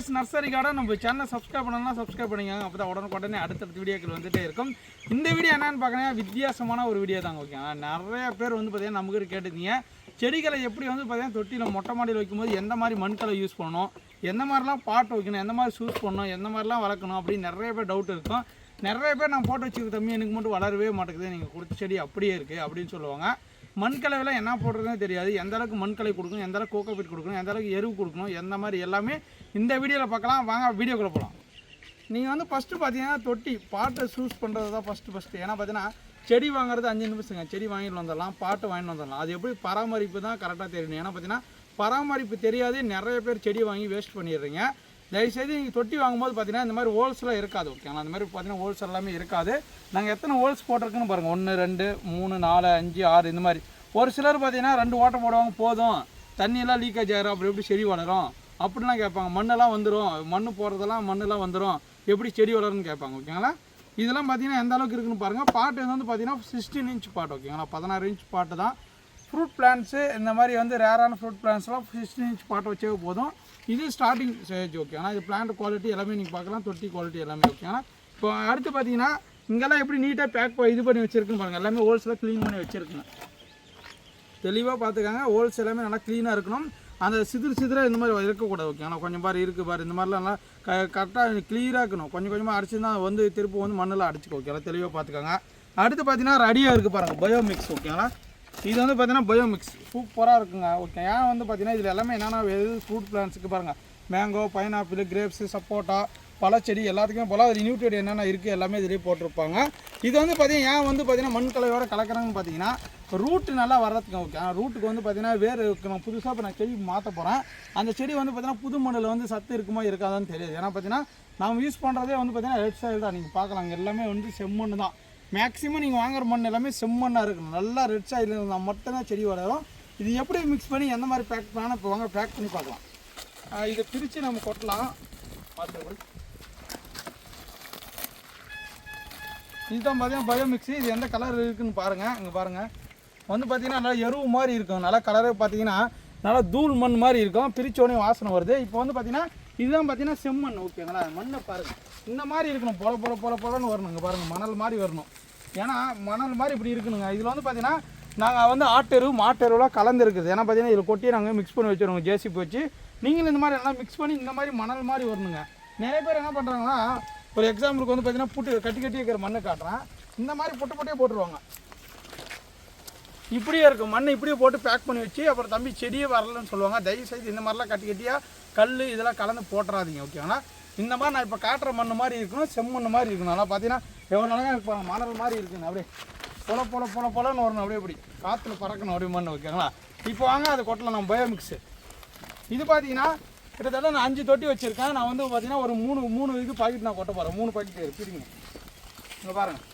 Vs nursery garden நம்ம சேனலை subscribe பண்ணலாம் சப்ஸ்கிரைப் பண்ணிக்கோங்க. அப்போ தான் உடனுக்குடனே அடுத்தடுத்த வீடியோக்கள் வந்துட்டே இருக்கும். இந்த வீடியோ என்னென்னு பார்க்கணும் வித்தியாசமான ஒரு வீடியோ தாங்க ஓகே நிறைய பேர் வந்து பார்த்தீங்கன்னா நமக்கு கேட்டுருந்தீங்க செடிகளை எப்படி வந்து பார்த்தீங்கன்னா தொட்டியில் மொட்டை மாடியில் வைக்கும்போது எந்த மாதிரி மண்களை யூஸ் பண்ணணும்? எந்த மாதிரிலாம் பாட்டு வைக்கணும்? எந்த மாதிரி சூஸ் பண்ணணும் எந்த மாதிரிலாம் வளர்க்கணும்? அப்படின்னு நிறைய பேர் டவுட் இருக்கும். நிறைய பேர் நான் போட்டு வச்சுருக்க தம்பி எனக்கு மட்டும் வளரவே மாட்டேங்குது. நீங்கள் கொடுத்த செடி அப்படியே இருக்குது அப்படின்னு சொல்லுவாங்க. மண்கலவையில் என்ன போடுறதுன்னு தெரியாது. எந்த அளவுக்கு மண்கலை கொடுக்கணும்? எந்த அளவுக்கு கோக்கோபிட் கொடுக்கணும்? எந்த அளவுக்கு எருவு கொடுக்கணும்? எந்த மாதிரி எல்லாமே இந்த வீடியோவில் பார்க்கலாம். வாங்க வீடியோக்குள்ளே போகலாம் நீங்கள் வந்து ஃபஸ்ட்டு பார்த்தீங்கன்னா தொட்டி பாட்டை சூஸ் பண்ணுறது தான் ஃபஸ்ட்டு ஃபஸ்ட்டு ஏன்னா பார்த்தீங்கன்னா செடி வாங்குறது அஞ்சு நிமிஷங்க. செடி வாங்கிட்டு வந்துடலாம் பாட்டு வாங்கிட்டு வந்துடலாம். அது எப்படி பராமரிப்பு தான் கரெக்டாக தெரியணும். ஏன்னா பார்த்தீங்கன்னா பராமரிப்பு தெரியாதே நிறைய பேர் செடி வாங்கி வேஸ்ட் பண்ணிடுறீங்க. தயவுசெய்து நீங்கள் தொட்டி வாங்கும்போது பார்த்தீங்கன்னா இந்த மாதிரி ஹோல்ஸ்லாம் இருக்காது ஓகேங்களா அந்த மாதிரி பார்த்தீங்கன்னா ஹோல்ஸ் எல்லாமே இருக்காது. நாங்கள் எத்தனை ஹோல்ஸ் போட்டிருக்குன்னு பாருங்கள் ஒன்று ரெண்டு மூணு நாலு அஞ்சு ஆறு இந்த மாதிரி. ஒரு சிலர் பார்த்தீங்கன்னா ரெண்டு ஓட்டை போடுவாங்க போதும். தண்ணியெல்லாம் லீக்கேஜ் ஆகிடும் அப்படி எப்படி செடி வளரும். அப்படிலாம் கேட்பாங்க. மண்ணெல்லாம் வந்துடும் மண் போடுறதெல்லாம் மண்ணெல்லாம் வந்துடும் எப்படி செடி வளரும்னு கேட்பாங்க ஓகேங்களா? இதெல்லாம் பார்த்தீங்கன்னா எந்த அளவுக்கு இருக்குன்னு பாருங்கள் பாட்டு வந்து பார்த்தீங்கன்னா சிக்ஸ்டீன் இன்ச் பாட்டு ஓகேங்களா? பதினாறு இன்ச் பாட்டு தான். ஃப்ரூட் பிளான்ஸு இந்த மாதிரி வந்து ரேரான ஃப்ரூட் பிளான்ஸ்லாம் சிக்ஸ்டீன் இன்ச் பாட்டு வச்சே போதும். இது ஸ்டார்டிங் ஸ்டேஜ் ஓகே ஆனால் இது பிளான்ட் குவாலிட்டி எல்லாமே நீங்கள் பார்க்கலாம். தொட்டி குவாலிட்டி எல்லாமே ஓகே இப்போ அடுத்து பார்த்தீங்கன்னா இங்கெல்லாம் எப்படி நீட்டாக பேக் இது பண்ணி வச்சிருக்குன்னு பாருங்கள் எல்லாமே ஹோல்ஸில் க்ளீன் பண்ணி வச்சுருக்குங்க தெளிவாக பார்த்துக்காங்க. ஹோல்ஸ் எல்லாமே நல்லா க்ளீனாக இருக்கணும். அந்த சிதிர் சிதிராக இந்த மாதிரி இருக்கக்கூடாது ஓகே ஆனால் கொஞ்சம் பாரு இருக்குது பாரு இந்த மாதிரிலாம் நல்லா க கரெக்டாக கிளியராக இருக்கணும். கொஞ்சம் கொஞ்சமாக அடிச்சுன்னா வந்து திருப்பி வந்து மண்ணில் அடிச்சுக்கோ ஓகேங்களா தெளிவாக பார்த்துக்கோங்க அடுத்து பார்த்தீங்கன்னா ரெடியாக இருக்குது பாருங்கள் பயோமிக்ஸ் ஓகேங்களா இது வந்து பார்த்தீங்கன்னா பயோமிக்ஸ் சூப்பராக இருக்குங்க ஓகே ஏன் வந்து பார்த்தீங்கன்னா இதில் எல்லாமே என்னென்ன எது ஃப்ரூட் பிளான்ஸுக்கு பாருங்கள் மேங்கோ பைனாப்பிள் கிரேப்ஸு சப்போட்டா பழச்செடி எல்லாத்துக்குமே போல் அது நியூட்ரியட் என்னென்ன இருக்குது எல்லாமே இதிலேயே போட்டிருப்பாங்க. இது வந்து பார்த்தீங்கன்னா ஏன் வந்து பார்த்தீங்கன்னா மண் கலவையோட கலக்கிறாங்கன்னு பார்த்தீங்கன்னா ரூட்டு நல்லா வர்றதுக்கு ஓகே ரூட்டுக்கு வந்து பார்த்தீங்கன்னா வேறு நான் புதுசாக இப்போ நான் செடி மாற்ற போகிறேன் அந்த செடி வந்து பார்த்தீங்கன்னா புது மண்ணில் வந்து சத்து இருக்குமா இருக்காதான்னு தெரியாது. ஏன்னா பார்த்தீங்கன்னா நம்ம யூஸ் பண்ணுறதே வந்து பார்த்தீங்கன்னா ரெட் சாயில் தான். நீங்கள் பார்க்கலாம் எல்லாமே வந்து செம்மண் தான். மேக்ஸிமம் நீங்கள் வாங்குற மண் எல்லாமே செம்மண்ணாக இருக்கணும் நல்லா ரெட் சாயில் இருந்தால் மட்டும்தான் செடி வளரும். இது எப்படி மிக்ஸ் பண்ணி எந்த மாதிரி பேக் பண்ணாலும் இப்போ வாங்க பேக் பண்ணி பார்க்கலாம். இதை பிரித்து நம்ம கொட்டலாம். பார்த்து இதுதான் பார்த்தீங்கன்னா பயோ மிக்ஸி இது எந்த கலர் இருக்குதுன்னு பாருங்கள் இங்கே பாருங்கள் வந்து பார்த்தீங்கன்னா நல்லா எருவு மாதிரி இருக்கும். நல்லா கலரே பார்த்தீங்கன்னா நல்லா தூள் மண் மாதிரி இருக்கும். பிரிச்சோடனே வாசனை வருது. இப்போ வந்து பார்த்தீங்கன்னா இதுதான் பார்த்தீங்கன்னா செம்மண் ஓகேங்களா மண்ணை பாருங்கள் இந்த மாதிரி இருக்கணும். பொல பொல பொல பொலன்னு வரணுங்க பாருங்கள் மணல் மாதிரி வரணும். ஏன்னா மணல் மாதிரி இப்படி இருக்கணுங்க. இதில் வந்து பார்த்தீங்கன்னா நாங்கள் வந்து ஆட்டெருவு மாட்டெருவெலாம் கலந்து இருக்குது ஏன்னா பார்த்தீங்கன்னா இதில் கொட்டி நாங்கள் மிக்ஸ் பண்ணி வச்சுருவோம். ஜேசிபி வச்சு நீங்களும் இந்த மாதிரி எல்லாம் மிக்ஸ் பண்ணி இந்த மாதிரி மணல் மாதிரி வரணுங்க. நிறைய பேர் என்ன பண்ணுறாங்கன்னா ஒரு எக்ஸாம்பிளுக்கு வந்து பார்த்தீங்கன்னா புட்டு கட்டி கட்டி இருக்கிற மண்ணை காட்டுறேன். இந்த மாதிரி புட்டு புட்டே போட்டுருவாங்க. இப்படியே இருக்கும். மண்ணை இப்படியே போட்டு பேக் பண்ணி வச்சு அப்புறம் தம்பி செடியே வரலன்னு சொல்லுவாங்க. தயவு செய்து இந்த மாதிரிலாம் கட்டி கட்டியாக கல் இதெல்லாம் கலந்து போட்டுறாதீங்க ஓகேங்களா இந்த மாதிரி நான் இப்போ காட்டுற மண் மாதிரி இருக்கணும் செம்மண் மாதிரி இருக்கணும். நல்லா பார்த்தீங்கன்னா எவ்வளோ நாளாக இப்போ மணல் மாதிரி இருக்குங்க அப்படியே பொல பொல பொல பொலன்னு வரணும் அப்படியே இப்படி. காற்றுல பறக்கணும் அப்படியே மண் ஓகேங்களா இப்போ வாங்க அதை கொட்டலாம் நம்ம பயோமிக்ஸு இது பார்த்தீங்கன்னா கிட்டத்தட்ட நான் அஞ்சு தொட்டி வச்சுருக்கேன். நான் வந்து பார்த்தீங்கன்னா ஒரு மூணு மூணு இது பாக்கெட் நான் கொட்ட போகிறேன் மூணு பாக்கெட் பிரிங்க இங்கே பாருங்கள்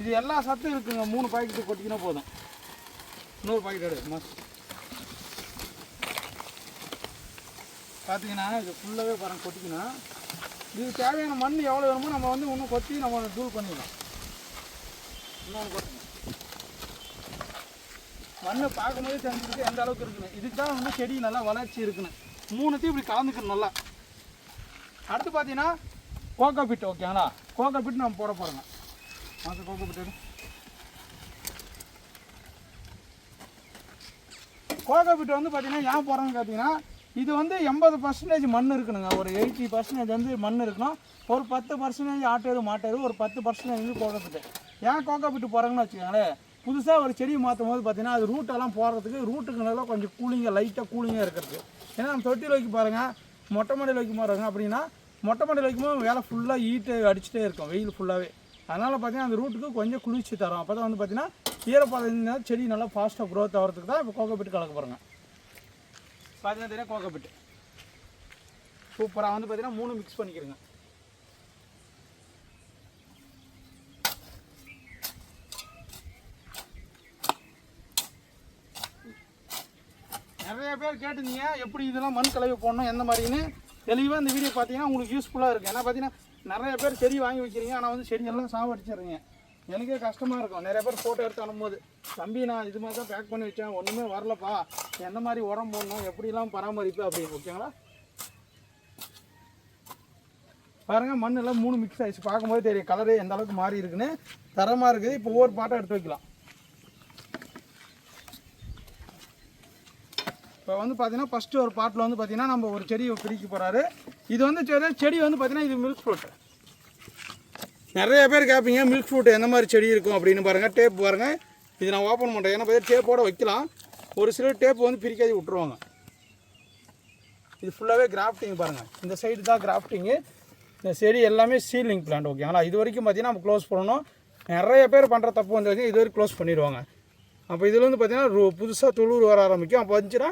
இது எல்லா சத்தும் இருக்குங்க. மூணு பாக்கெட்டு கொட்டிக்கினா போதும். இன்னொரு பாக்கெட் எடு பார்த்தீங்கன்னா இது ஃபுல்லாகவே பாருங்க கொட்டிக்கணும் இது தேவையான மண் எவ்வளோ வேணுமோ நம்ம வந்து இன்னும் கொத்தி நம்ம தூள் பண்ணிடலாம். இன்னொன்று கொட்டணும் மண்ணை பார்க்கும்போதே தெரிஞ்சுக்கிட்டு எந்த அளவுக்கு இருக்குன்னு. இதுக்கு தான் வந்து செடி நல்லா வளர்ச்சி இருக்குன்னு. மூணுத்தையும் இப்படி கலந்துக்கணும் நல்லா. அடுத்து பார்த்தீங்கன்னா கோகோ பிட் ஓகேங்களா கோகோ பிட் நம்ம போட போகிறோங்க மாதம் கோகோ பிட் எடு. வந்து பார்த்தீங்கன்னா ஏன் போடுறோன்னு பார்த்தீங்கன்னா இது வந்து எண்பது பர்சன்டேஜ் மண் இருக்கணுங்க ஒரு எயிட்டி பர்சன்டேஜ் வந்து மண் இருக்கணும். ஒரு பத்து பர்சன்டேஜ் ஆட்டேரு மாட்டேரு ஒரு பத்து பர்சன்டேஜ் வந்து கோகோ ஏன் கோகோ பிட்டு போகிறாங்கன்னு வச்சுக்கோங்களேன் புதுசாக ஒரு செடி மாற்றும் போது பார்த்தீங்கன்னா அது ரூட்டெல்லாம் போடுறதுக்கு ரூட்டுக்கு நல்லா கொஞ்சம் கூலிங்காக லைட்டாக கூலிங்காக இருக்கிறது. ஏன்னா நம்ம தொட்டியில் வைக்க பாருங்கள் மொட்டை மாடியில் வைக்க போகிறாங்க அப்படின்னா மொட்டை மாடியில் வைக்கும்போது வேலை ஃபுல்லாக ஈட்டு அடிச்சுட்டே இருக்கும் வெயில் ஃபுல்லாகவே அதனால் பார்த்தீங்கன்னா அந்த ரூட்டுக்கு கொஞ்சம் குளிர்ச்சி தரும். அப்போ தான் வந்து பார்த்தீங்கன்னா ஈரப்பதம் செடி நல்லா ஃபாஸ்ட்டாக க்ரோத் ஆகிறதுக்கு தான் இப்போ கோக்கப்பட்டு கலக்க போகிறோங்க பார்த்தீங்கன்னா தெரியும் கோகோ சூப்பராக வந்து பார்த்தீங்கன்னா மூணு மிக்ஸ் பண்ணிக்கிறேங்க. நிறைய பேர் கேட்டிருந்தீங்க எப்படி இதெல்லாம் மண் கலவை போடணும் எந்த மாதிரின்னு. தெளிவாக இந்த வீடியோ பார்த்தீங்கன்னா உங்களுக்கு யூஸ்ஃபுல்லாக இருக்குது ஏன்னா பார்த்தீங்கன்னா நிறைய பேர் செடி வாங்கி வைக்கிறீங்க ஆனால் வந்து செடியெல்லாம் சாவடிச்சிடுறீங்க. எனக்கே கஷ்டமாக இருக்கும். நிறைய பேர் ஃபோட்டோ எடுத்து அனுப்பும்போது தம்பி நான் இது மாதிரி தான் பேக் பண்ணி வச்சேன். ஒன்றுமே வரலப்பா. எந்த மாதிரி உரம் போடணும்? எப்படிலாம் பராமரிப்பு? அப்படின்னு ஓகேங்களா? பாருங்கள் மண்ணெல்லாம் மூணு மிக்ஸ் ஆகிடுச்சு பார்க்கும்போது தெரியும். கலரு எந்த அளவுக்கு மாறி இருக்குன்னு. தரமாக இருக்குது. இப்போ ஒவ்வொரு பாட்டை எடுத்து வைக்கலாம். இப்போ வந்து பார்த்தீங்கன்னா ஃபஸ்ட்டு ஒரு பாட்டில் வந்து பார்த்தீங்கன்னா நம்ம ஒரு செடியை பிரிக்க போகிறாரு இது வந்து செடி செடி வந்து பார்த்தீங்கன்னா இது மில்க் ஃப்ரூட் நிறைய பேர் கேட்பீங்க மில்க் ஃப்ரூட் எந்த மாதிரி செடி இருக்கும் அப்படின்னு பாருங்கள் டேப் பாருங்கள் இது நான் ஓப்பன் பண்ணுறேன் ஏன்னா பார்த்தீங்கன்னா டேப்போடு வைக்கலாம். ஒரு சிலர் டேப் வந்து பிரிக்காது விட்ருவாங்க இது ஃபுல்லாகவே கிராஃப்டிங் பாருங்கள் இந்த சைடு தான் கிராஃப்டிங்கு இந்த செடி எல்லாமே சீலிங் பிளான்ட் ஓகேங்களா இது வரைக்கும் பார்த்தீங்கன்னா நம்ம க்ளோஸ் பண்ணணும். நிறைய பேர் பண்ணுற தப்பு வந்து இது வரைக்கும் க்ளோஸ் பண்ணிடுவாங்க. அப்போ இதில் வந்து பார்த்தீங்கன்னா புதுசாக துளிர் வர ஆரம்பிக்கும். அப்போ வந்துச்சுன்னா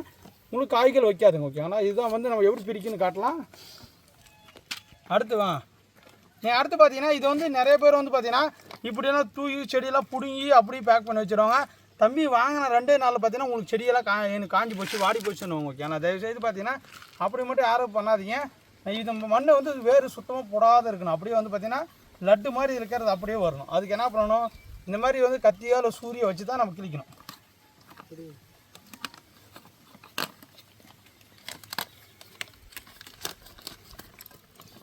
உங்களுக்கு காய்கள் வைக்காதுங்க ஓகே ஆனால் இதுதான் வந்து நம்ம எப்படி பிரிக்குன்னு காட்டலாம். அடுத்து வா. நீ அடுத்து பார்த்தீங்கன்னா இது வந்து நிறைய பேர் வந்து பார்த்தீங்கன்னா இப்படியெல்லாம் தூக்கி செடியெல்லாம் பிடுங்கி அப்படியே பேக் பண்ணி வச்சுருவாங்க. தம்பி வாங்கின ரெண்டே நாளில் பார்த்தீங்கன்னா உங்களுக்கு செடியெல்லாம் கா எனக்கு காஞ்சி போச்சு வாடி போச்சுன்னு ஆனால் தயவுசெய்து பார்த்தீங்கன்னா அப்படி மட்டும் யாரும் பண்ணாதீங்க. இது மண்ணை வந்து வேறு சுத்தமாக போடாத இருக்கணும். அப்படியே வந்து பார்த்தீங்கன்னா லட்டு மாதிரி இருக்கிறது அப்படியே வரணும். அதுக்கு என்ன பண்ணணும்? இந்த மாதிரி வந்து கத்தியால் சூரிய வச்சு தான் நம்ம கிளிக்கணும்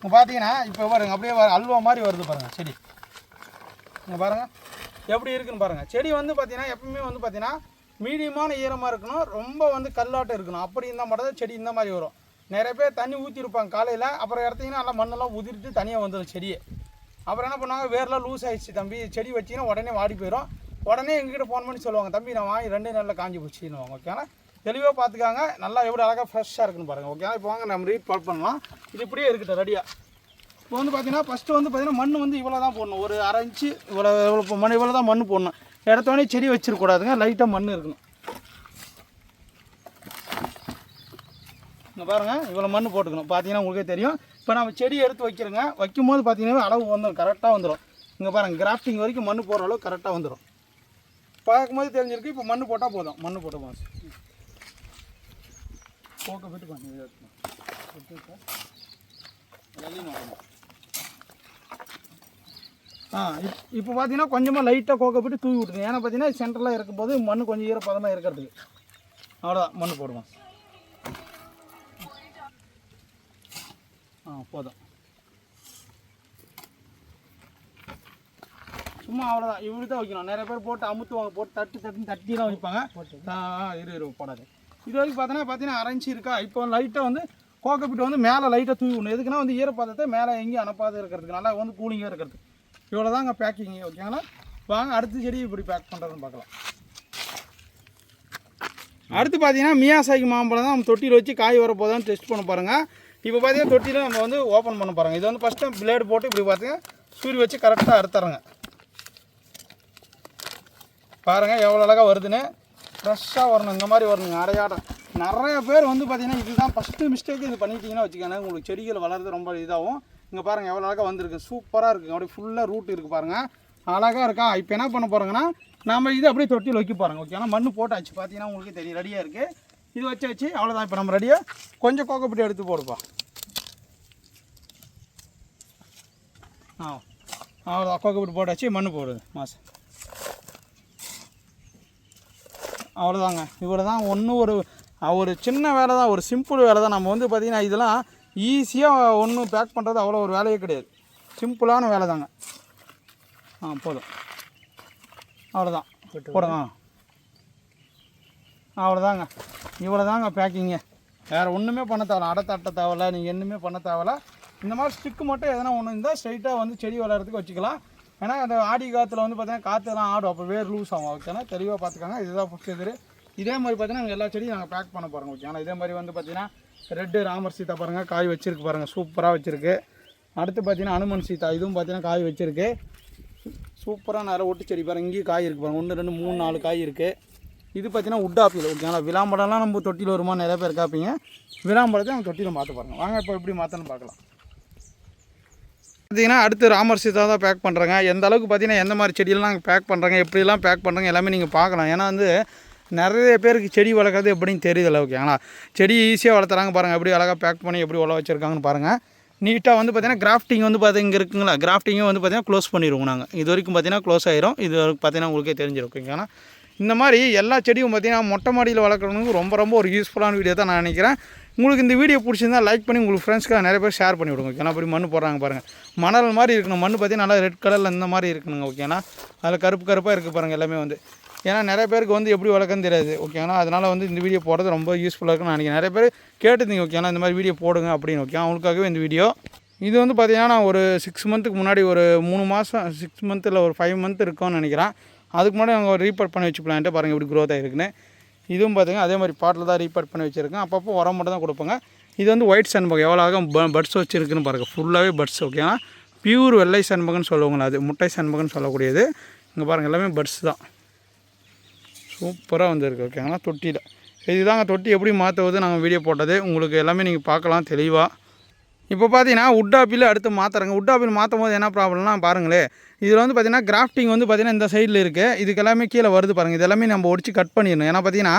இப்போ பார்த்தீங்கன்னா இப்போ பாருங்கள் அப்படியே அல்வா மாதிரி வருது பாருங்கள் செடி. இங்கே பாருங்கள் எப்படி இருக்குன்னு பாருங்கள் செடி வந்து பார்த்தீங்கன்னா எப்பவுமே வந்து பார்த்தீங்கன்னா மீடியமான ஈரமாக இருக்கணும் ரொம்ப வந்து கல்லாட்டம் இருக்கணும். அப்படி இருந்தால் மட்டும் தான் செடி இந்த மாதிரி வரும். நிறைய பேர் தண்ணி ஊற்றிருப்பாங்க காலையில் அப்புறம் இடத்தீங்கன்னா நல்லா மண்ணெல்லாம் உதிர்த்து தனியாக வந்துடும் செடியை. அப்புறம் என்ன பண்ணுவாங்க? வேர்லாம் லூஸ் ஆகிடுச்சு தம்பி. செடி வச்சிங்கன்னா உடனே வாடி போயிடும் உடனே எங்ககிட்ட ஃபோன் பண்ணி சொல்லுவாங்க தம்பி நான் வாங்கி ரெண்டு நாளில் காஞ்சி போச்சுன்னு ஓகேனா தெளிவாக பார்த்துக்காங்க நல்லா எப்படி அழகாக ஃப்ரெஷ்ஷாக இருக்குன்னு பாருங்கள் ஓகே இப்போ வாங்க நம்ம ரீட் பால் பண்ணலாம். இது இப்படியே இருக்கட்டும் ரெடியாக இப்போ வந்து பார்த்தீங்கன்னா ஃபஸ்ட்டு வந்து பார்த்தீங்கன்னா மண் வந்து இவ்வளோ தான் போடணும். ஒரு அரை இன்ச்சு இவ்வளோ இவ்வளோ மண் இவ்வளோ தான் மண் போடணும். இடத்தோடனே செடி வச்சிருக்கூடாதுங்க லைட்டாக மண் இருக்கணும். இங்கே பாருங்கள் இவ்வளோ மண் போட்டுக்கணும். பார்த்தீங்கன்னா உங்களுக்கே தெரியும். இப்போ நம்ம செடி எடுத்து வைக்கிறோங்க. வைக்கும்போது பார்த்தீங்கன்னா அளவு வந்துடும் கரெக்டாக வந்துடும் இங்கே பாருங்கள் கிராஃப்டிங் வரைக்கும் மண் போடுற அளவு கரெக்டாக வந்துடும் பார்க்கும்போது தெரிஞ்சிருக்கு இப்போ மண் போட்டால் போதும். மண் போட்டு போதும். எல்லாத்தையும் மாற்றணும் ஆ இப் இப்போ பார்த்தீங்கன்னா கொஞ்சமாக லைட்டாக கோக்கப்பட்டு தூவி விட்டுருங்க. ஏன்னா பார்த்தீங்கன்னா சென்டரில் இருக்கும்போது மண் கொஞ்சம் ஈரப்பதமாக இருக்கிறதுக்கு அவ்வளோதான் மண் போடுவோம். ஆ போதும். சும்மா அவ்வளோதான் இப்படி தான் வைக்கணும். நிறைய பேர் போட்டு அமுத்துவாங்க போட்டு தட்டு தட்டுன்னு தட்டி தான் வைப்பாங்க ஆ, இரு இரு போடாது. இது வரைக்கும் பார்த்தீங்கன்னா பார்த்தீங்கன்னா அரைஞ்சி இருக்கா? இப்போ லைட்டாக வந்து கோக்கப்பிட்டு வந்து மேலே லைட்டாக தூவி விடணும். எதுக்குன்னா வந்து ஈரப்பதத்தை மேலே எங்கேயும் அனுப்பாத இருக்கிறதுக்கு நல்லா வந்து கூலிங்காக இருக்கிறது இவ்வளோ தாங்க பேக்கிங் ஓகேங்களா? வாங்க அடுத்த செடி இப்படி பேக் பண்ணுறதுன்னு பார்க்கலாம். அடுத்து பார்த்தீங்கன்னா மியாசாக்கி மாம்பழம் தான் நம்ம தொட்டியில் வச்சு காய் வர போதான்னு டெஸ்ட் பண்ண பாருங்கள் இப்போ பார்த்தீங்கன்னா தொட்டியில் நம்ம வந்து ஓப்பன் பண்ண பாருங்கள் இது வந்து ஃபஸ்ட்டு பிளேடு போட்டு இப்படி பார்த்தீங்கன்னா சூரி வச்சு கரெக்டாக அறுத்துறங்க. பாருங்கள் எவ்வளோ அழகாக வருதுன்னு. ஃப்ரெஷ்ஷாக வரணும். இந்த மாதிரி வரணுங்க அரையாடம் நிறைய பேர் வந்து பார்த்தீங்கன்னா இதுதான் ஃபஸ்ட்டு மிஸ்டேக் இது பண்ணிட்டீங்கன்னா வச்சுக்கோங்க. உங்களுக்கு செடிகள் வளர்றது ரொம்ப இதாகும். இங்கே பாருங்கள் எவ்வளோ அழகாக வந்திருக்கு. சூப்பராக இருக்குது அப்படியே ஃபுல்லாக ரூட் இருக்குது பாருங்கள் அழகாக இருக்கா? இப்போ என்ன பண்ண போகிறோங்கன்னா நம்ம இது அப்படியே தொட்டியில் வைக்க பாருங்கள் ஓகே ஆனால் மண் போட்டாச்சு. பார்த்தீங்கன்னா உங்களுக்கு தெரியும். ரெடியாக இருக்குது இது வச்சாச்சு. அவ்வளோதான் இப்போ நம்ம ரெடியாக கொஞ்சம் கோக்கப்பட்டி எடுத்து போடுப்பா. ஆ. அவ்வளோதான் கோக்கப்பட்டி போட்டாச்சு. மண் போடுது. மாதம் அவ்வளோதாங்க இவ்வளோ தான் ஒன்றும் ஒரு ஒரு சின்ன வேலை தான் ஒரு சிம்பிள் வேலை தான் நம்ம வந்து பார்த்திங்கன்னா இதெல்லாம் ஈஸியாக ஒன்றும் பேக் பண்ணுறது அவ்வளோ ஒரு வேலையே கிடையாது. சிம்பிளான வேலை தாங்க ஆ போதும். அவ்வளோதான் போடுங்க. அவ்வளோதாங்க இவ்வளோ தாங்க பேக்கிங்கு வேறு ஒன்றுமே பண்ண தேவையில்ல. அடை தட்ட தேவையில்ல நீங்கள் ஒன்றுமே பண்ண தேவையில்ல. இந்த மாதிரி ஸ்டிக்கு மட்டும் எதனா ஒன்று இருந்தால் ஸ்ட்ரைட்டாக வந்து செடி வளர்கிறதுக்கு வச்சுக்கலாம். ஏன்னா அந்த ஆடி காற்றுல வந்து பார்த்தீங்கன்னா காற்றுலாம் ஆடும். அப்போ வேர் லூஸ் ஆகும். ஓகேனா தெளிவாக பார்த்துக்காங்க இதுதான் ஃபஸ்ட் எதிர் இதே மாதிரி பார்த்தீங்கன்னா நாங்கள் எல்லா செடியும் நாங்கள் பேக் பண்ண போகிறோம் ஆனால் இதே மாதிரி வந்து பார்த்தீங்கன்னா ரெட்டு ராமர் சீதா பாருங்கள் காய் வச்சிருக்கு பாருங்கள் சூப்பராக வச்சிருக்கு. அடுத்து பார்த்தீங்கன்னா அனுமன் சீதா. இதுவும் பார்த்தீங்கன்னா காய் வச்சிருக்கு. சூப்பராக நிறைய ஒட்டு செடி பாருங்க. இங்கேயும் காய் இருக்குது பாருங்கள் ஒன்று ரெண்டு மூணு நாலு காய் இருக்குது இது பார்த்தீங்கன்னா உட் ஆப்பிள் ஓகேங்களா விளாம்படம்லாம் நம்ம தொட்டியில் வருமா நிறைய பேர் காப்பீங்க விளாம்பழத்தை நம்ம தொட்டியில் மாற்ற பாருங்கள் வாங்க இப்போ எப்படி மாற்றணும்னு பார்க்கலாம் பார்த்தீங்கன்னா அடுத்து ராமர் சீதா தான் பேக் பண்ணுறாங்க எந்த அளவுக்கு பார்த்தீங்கன்னா எந்த மாதிரி செடியெல்லாம் நாங்கள் பேக் பண்ணுறாங்க எப்படிலாம் பேக் பண்ணுறாங்க எல்லாமே நீங்கள் பார்க்கலாம். ஏன்னா வந்து நிறைய பேருக்கு செடி வளர்க்குறது எப்படின்னு தெரியுது அளவுக்கு. ஏன்னா செடி ஈஸியாக வளர்த்துறாங்க பாருங்கள் எப்படி அழகாக பேக் பண்ணி எப்படி உழ வச்சுருக்காங்கன்னு பாருங்கள் நீட்டாக வந்து பார்த்தீங்கன்னா கிராஃப்டிங் வந்து பார்த்தீங்க இங்கே இருக்குங்களா? கிராஃப்டிங்கும் வந்து பார்த்தீங்கன்னா க்ளோஸ் பண்ணிடுவோம் நாங்கள் இது வரைக்கும் பார்த்தீங்கன்னா க்ளோஸ் ஆயிரும். இது வரைக்கும் பார்த்தீங்கன்னா உங்களுக்கே தெரிஞ்சிருக்கும் ஏன்னா இந்த மாதிரி எல்லா செடியும் பார்த்தீங்கன்னா மொட்டை மாடியில் வளர்க்குறவங்களுக்கு ரொம்ப ரொம்ப ஒரு யூஸ்ஃபுல்லான வீடியோ தான் நான் நினைக்கிறேன். உங்களுக்கு இந்த வீடியோ பிடிச்சிருந்தா லைக் பண்ணி உங்களுக்கு ஃப்ரெண்ட்ஸ்க்காக நிறைய பேர் ஷேர் பண்ணி விடுங்க ஓகேனா அப்படி மண் போடுறாங்க பாருங்கள் மணல் மாதிரி இருக்கணும். மண் பார்த்தீங்கன்னா நல்லா ரெட் கலரில் இந்த மாதிரி இருக்கணுங்க ஓகேனா அதில் கருப்பு கருப்பாக இருக்குது பாருங்கள் எல்லாமே வந்து. ஏன்னா நிறைய பேருக்கு வந்து எப்படி வளர்க்கன்னு தெரியாது ஓகேங்களா அதனால் வந்து இந்த வீடியோ போடுறது ரொம்ப யூஸ்ஃபுல்லாக இருக்குன்னு நினைக்கிறேன். நிறைய பேர் கேட்டுருந்தீங்க ஓகேங்களா இந்த மாதிரி வீடியோ போடுங்க அப்படின்னு ஓகே அவங்களுக்காகவே இந்த வீடியோ. இது வந்து பார்த்தீங்கன்னா நான் ஒரு சிக்ஸ் மந்த்துக்கு முன்னாடி ஒரு மூணு மாதம் சிக்ஸ் மந்த் இல்லை ஒரு ஃபைவ் மந்த் இருக்கும்னு நினைக்கிறேன். அதுக்கு முன்னாடி அவங்க ரீபோர்ட் பண்ணி வச்சுக்கலான்ட்டு பாருங்கள் இப்படி க்ரோத் ஆகிருக்குன்னு இதுவும் பார்த்திங்கன்னா அதே மாதிரி பாட்டில் தான் ரீபோர்ட் பண்ணி வச்சுருக்கேன். அப்பப்போ உரம் மட்டும் தான் கொடுப்பாங்க. இது வந்து ஒயிட் சண்பகம் எவ்வளோ ஆகும் பட்ஸ் வச்சுருக்குன்னு பாருங்கள் ஃபுல்லாகவே பட்ஸ் ஓகேங்களா பியூர் வெள்ளை சண்பகம்னு சொல்லுவாங்களா அது முட்டை சண்பகம்னு சொல்லக்கூடியது. இங்கே பாருங்கள் எல்லாமே பட்ஸ் தான். சூப்பராக வந்துருக்கு ஓகேங்களா தொட்டியில். இதுதாங்க தொட்டி எப்படி மாற்றுவது நாங்கள் வீடியோ போட்டது. உங்களுக்கு எல்லாமே நீங்கள் பார்க்கலாம் தெளிவாக இப்போ பார்த்தீங்கன்னா உட்டாப்பில் அடுத்து மாற்றுறாங்க உட்டாப்பில் மாற்றும் போது என்ன ப்ராப்ளம்னா பாருங்களேன் இதில் வந்து பார்த்தீங்கன்னா கிராஃப்டிங் வந்து பார்த்தீங்கன்னா இந்த சைடில் இருக்குது இதுக்கு எல்லாமே கீழே வருது பாருங்கள் இது எல்லாமே நம்ம ஒடிச்சு கட் பண்ணிடணும். ஏன்னா பார்த்தீங்கன்னா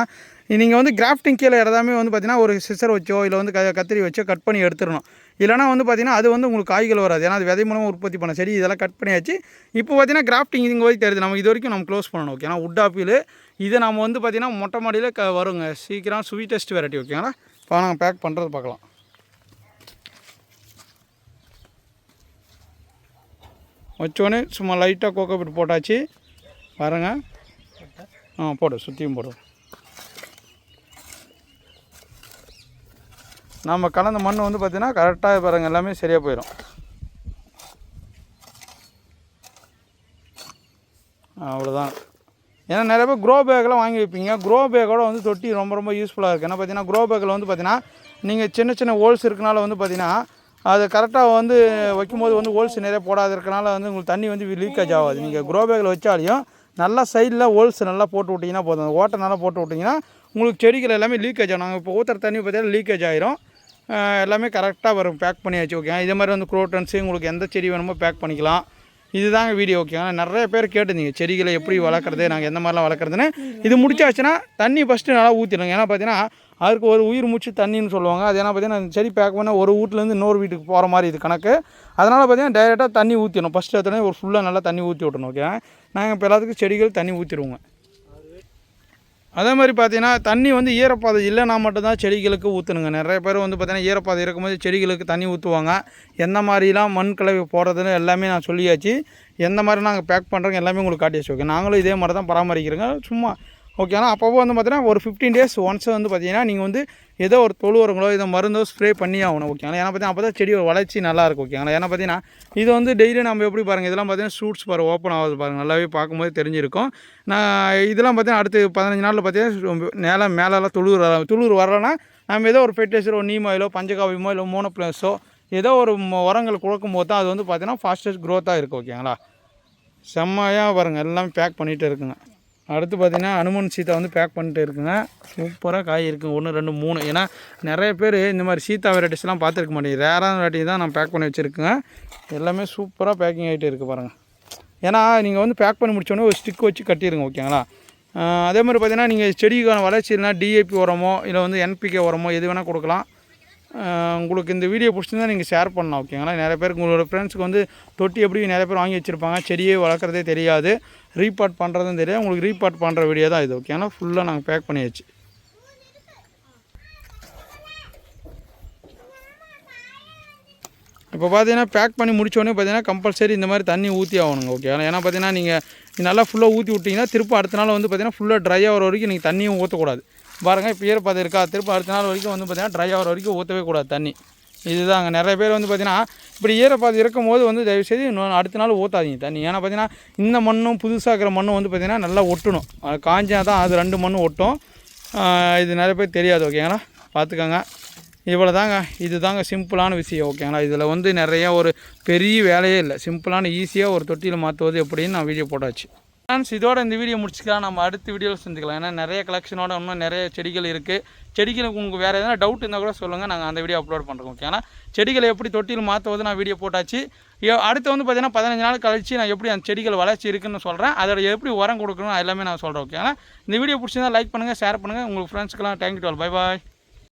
நீங்கள் வந்து கிராஃப்டிங் கீழே எல்லாமே வந்து பார்த்தீங்கன்னா ஒரு சிசர் வச்சோ இல்லை வந்து க கத்திரி வச்சோ கட் பண்ணி எடுத்துடணும். இல்லைனா வந்து பார்த்தீங்கன்னா அது வந்து உங்களுக்கு காய்கள் வராது. ஏன்னா அது விதை மூலமாக உற்பத்தி பண்ண சரி இதெல்லாம் கட் பண்ணியாச்சு. இப்போ பார்த்தீங்கன்னா கிராஃப்டிங் இங்கே போய் தெரியுது நம்ம இது வரைக்கும் நம்ம க்ளோஸ் பண்ணணும் ஓகே ஏன்னா உட் ஆப்பிள் இதை நம்ம வந்து பார்த்தீங்கன்னா மொட்டை மாடியில் க வருங்க. சீக்கிரம் ஸ்வீட்டஸ்ட் வெரைட்டி ஓகேங்களா இப்போ நாங்கள் பேக் பண்ணுறது பார்க்கலாம். வச்சோடனே சும்மா லைட்டாக கோகோபிட் போட்டாச்சு. பாருங்க. ஆ போடு சுற்றியும் போடு. நம்ம கலந்த மண் வந்து பார்த்திங்கன்னா கரெக்டாக பாருங்க எல்லாமே சரியாக போயிடும் அவ்வளோதான் ஏன்னா நிறைய பேர் க்ரோ பேக்கெலாம் வாங்கி வைப்பீங்க. க்ரோ பேக்கோட வந்து தொட்டி ரொம்ப ரொம்ப யூஸ்ஃபுல்லாக இருக்குது ஏன்னா பார்த்தீங்கன்னா க்ரோ பேக்கில் வந்து பார்த்தீங்கன்னா நீங்கள் சின்ன சின்ன ஹோல்ஸ் இருக்கனால வந்து பார்த்தீங்கன்னா அது கரெக்டாக வந்து வைக்கும்போது வந்து ஹோல்ஸ் நிறைய போடாத இருக்கனால வந்து உங்களுக்கு தண்ணி வந்து லீக்கேஜ் ஆகாது. நீங்கள் க்ரோ பேக்கில் வச்சாலையும் நல்லா சைடில் ஹோல்ஸ் நல்லா போட்டு விட்டிங்கன்னா போதும். அந்த ஓட்டை நல்லா போட்டு விட்டிங்கன்னா உங்களுக்கு செடிகள் எல்லாமே லீக்கேஜ் ஆகும். நாங்கள் இப்போ ஊற்றுற தண்ணி பார்த்தீங்கன்னா லீக்கேஜ் ஆயிரும். எல்லாமே கரெக்டாக வரும். பேக் பண்ணியாச்சு ஓகே இதே மாதிரி வந்து குரோட்டன்ஸு உங்களுக்கு எந்த செடி வேணுமோ பேக் பண்ணிக்கலாம். இதுதாங்க வீடியோ ஓகே ஆனால் நிறைய பேர் கேட்டுருந்தீங்க செடிகளை எப்படி வளர்க்குறது நாங்கள் எந்த மாதிரிலாம் வளர்க்குறதுன்னு. இது முடிச்சாச்சுன்னா தண்ணி ஃபஸ்ட்டு நல்லா ஊற்றிடுங்க ஏன்னா பார்த்தீங்கன்னா அதுக்கு ஒரு உயிர் மூச்சு தண்ணின்னு சொல்லுவாங்க. அது ஏன்னா பார்த்தீங்கன்னா அந்த செடி பேக் பண்ண ஒரு வீட்டிலேருந்து இன்னொரு வீட்டுக்கு போகிற மாதிரி இது கணக்கு. அதனால் பார்த்தீங்கன்னா டைரெக்டாக தண்ணி ஊற்றிடணும் ஃபஸ்ட்டு எடுத்தோடனே ஒரு ஃபுல்லாக நல்லா தண்ணி ஊற்றி விட்டணும் ஓகே நாங்கள் இப்போ எல்லாத்துக்கும் செடிகள் தண்ணி ஊற்றிடுவோங்க அதே மாதிரி பார்த்தீங்கன்னா தண்ணி வந்து ஈரப்பாதை இல்லைனா மட்டும்தான் செடிகளுக்கு ஊற்றணுங்க நிறைய பேர் வந்து பார்த்தீங்கன்னா ஈரப்பாதை இருக்கும்போது செடிகளுக்கு தண்ணி ஊற்றுவாங்க எந்த மாதிரிலாம் மண் கலவை போடுறதுன்னு எல்லாமே நான் சொல்லியாச்சு. எந்த மாதிரி நாங்கள் பேக் பண்ணுறோங்க எல்லாமே உங்களுக்கு காட்டியாச்சு. ஓகே நாங்களும் இதே மாதிரி தான் பராமரிக்கிறோங்க. சும்மா ஓகே ஆனால் அப்பப்போ வந்து பார்த்தீங்கன்னா ஒரு ஃபிஃப்டீன் டேஸ் ஒன்ஸ் வந்து பார்த்தீங்கன்னா நீங்கள் வந்து ஏதோ ஒரு தொழு உரங்களோ இதை மருந்தோ ஸ்ப்ரே பண்ணி ஆகணும் ஓகேங்களா ஏன்னா பார்த்தீங்கன்னா அப்போ தான் செடியோட வளர்ச்சி நல்லா இருக்கும் ஓகேங்களா ஏன்னா பார்த்தீங்கன்னா இது வந்து டெய்லி நம்ம எப்படி பாருங்கள் இதெல்லாம் பார்த்தீங்கன்னா ஷூட்ஸ் பாரு ஓப்பன் ஆகுது பாருங்கள் நல்லாவே பார்க்கும்போது தெரிஞ்சிருக்கும். நான் இதெல்லாம் பார்த்தீங்கன்னா அடுத்து பதினஞ்சு நாளில் பார்த்தீங்கன்னா மேலே மேலெல்லாம் துளுர் வர- துளுர் வரலன்னா நம்ம ஏதோ ஒரு ஃபெர்டிலைசரோ நீமாயிலோ ஆயிலோ பஞ்சகாவியமோ இல்லை மோனோ ப்ளஸோ ஏதோ ஒரு உரங்கள் கொடுக்கும் போது தான் அது வந்து பார்த்தீங்கன்னா ஃபாஸ்டஸ்ட் க்ரோத்தாக இருக்கும் ஓகேங்களா செம்மையாக பாருங்கள் எல்லாமே பேக் பண்ணிகிட்டு இருக்குங்க. அடுத்து பார்த்தீங்கன்னா அனுமன் சீத்தா வந்து பேக் பண்ணிட்டு இருக்குங்க. சூப்பராக காய் இருக்குங்க ஒன்று ரெண்டு மூணு. ஏன்னா நிறைய பேர் இந்த மாதிரி சீத்தா வெரைட்டிஸ்லாம் பார்த்துருக்க மாட்டேங்குது. ரேரான வெரைட்டி தான் நான் பேக் பண்ணி வச்சுருக்கேங்க. எல்லாமே சூப்பராக பேக்கிங் ஆகிட்டு இருக்குது பாருங்கள் ஏன்னா நீங்கள் வந்து பேக் பண்ணி முடிச்சோடனே ஒரு ஸ்டிக் வச்சு கட்டிடுங்க ஓகேங்களா அதே மாதிரி பார்த்திங்கன்னா நீங்கள் செடிக்கான வளர்ச்சி இல்லைனா டிஏபி உரமோ இல்லை வந்து என்பிகே உரமோ எது வேணால் கொடுக்கலாம். உங்களுக்கு இந்த வீடியோ பிடிச்சிருந்தா நீங்கள் ஷேர் பண்ணலாம் ஓகேங்களா நிறைய பேருக்கு உங்களோட ஃப்ரெண்ட்ஸுக்கு வந்து தொட்டி எப்படி நிறைய பேர் வாங்கி வச்சுருப்பாங்க செடியே வளர்க்குறதே தெரியாது. ரீபார்ட் பண்ணுறதும் தெரியாது. உங்களுக்கு ரீபார்ட் பண்ணுற வீடியோ தான் இது ஓகேங்களா ஃபுல்லாக நாங்கள் பேக் பண்ணியாச்சு. இப்போ பார்த்தீங்கன்னா பேக் பண்ணி முடிச்சோடனே பார்த்தீங்கன்னா கம்பல்சரி இந்த மாதிரி தண்ணி ஊற்றி ஆகணுங்க ஓகே ஏன்னா பார்த்தீங்கன்னா நீங்கள் நல்லா ஃபுல்லாக ஊற்றி விட்டிங்கன்னா திருப்ப அடுத்த நாள் வந்து பார்த்தீங்கன்னா ஃபுல்லாக ட்ரை ஆகிற வரைக்கும் நீங்கள் தண்ணியும் ஊற்றக்கூடாது பாருங்கள் இப்போ ஈரப்பதம் இருக்கா? திருப்ப அடுத்த நாள் வரைக்கும் வந்து பார்த்தீங்கன்னா ட்ரை ஆகிற வரைக்கும் ஊற்றவே கூடாது தண்ணி. இதுதாங்க நிறைய பேர் வந்து பார்த்தீங்கன்னா இப்படி ஈரப்பதம் இருக்கும் போது வந்து தயவுசெய்து இன்னொன்று அடுத்த நாள் ஊற்றாதீங்க தண்ணி. ஏன்னா பார்த்தீங்கன்னா இந்த மண்ணும் புதுசாக இருக்கிற மண்ணும் வந்து பார்த்தீங்கன்னா நல்லா ஒட்டணும். அது காஞ்சா தான் அது ரெண்டு மண்ணும் ஒட்டும். இது நிறைய பேர் தெரியாது ஓகேங்களா பார்த்துக்கோங்க இவ்வளோ தாங்க இது தாங்க சிம்பிளான விஷயம் ஓகேங்களா இதில் வந்து நிறைய ஒரு பெரிய வேலையே இல்லை. சிம்பிளான ஈஸியாக ஒரு தொட்டியில் மாற்றுவது எப்படின்னு நான் வீடியோ போட்டாச்சு. ஃப்ரெண்ட்ஸ் இதோட இந்த வீடியோ முடிச்சுக்கலாம். நம்ம அடுத்த வீடியோவில் செஞ்சுக்கலாம் ஏன்னா நிறைய கலெக்ஷனோட இன்னும் நிறைய செடிகள் இருக்குது செடிகளுக்கு உங்களுக்கு வேறு எதனா டவுட் இருந்தால் கூட சொல்லுங்கள் நாங்கள் அந்த வீடியோ அப்லோட் பண்ணுறோம் ஓகே ஏன்னா செடிகளை எப்படி தொட்டியில் மாற்றுவது நான் வீடியோ போட்டாச்சு. அடுத்து வந்து பார்த்தீங்கன்னா பதினஞ்சு நாள் கழிச்சு நான் எப்படி அந்த செடிகள் வளர்ச்சி இருக்குன்னு சொல்கிறேன் அதோட எப்படி உரம் கொடுக்கணும் எல்லாமே நான் சொல்கிறேன் ஓகே ஏன்னா இந்த வீடியோ பிடிச்சிருந்தா லைக் பண்ணுங்கள் ஷேர் பண்ணுங்கள் உங்களுக்கு ஃப்ரெண்ட்ஸ்க்கெல்லாம் தேங்க்யூ டுவெல் பை பாய்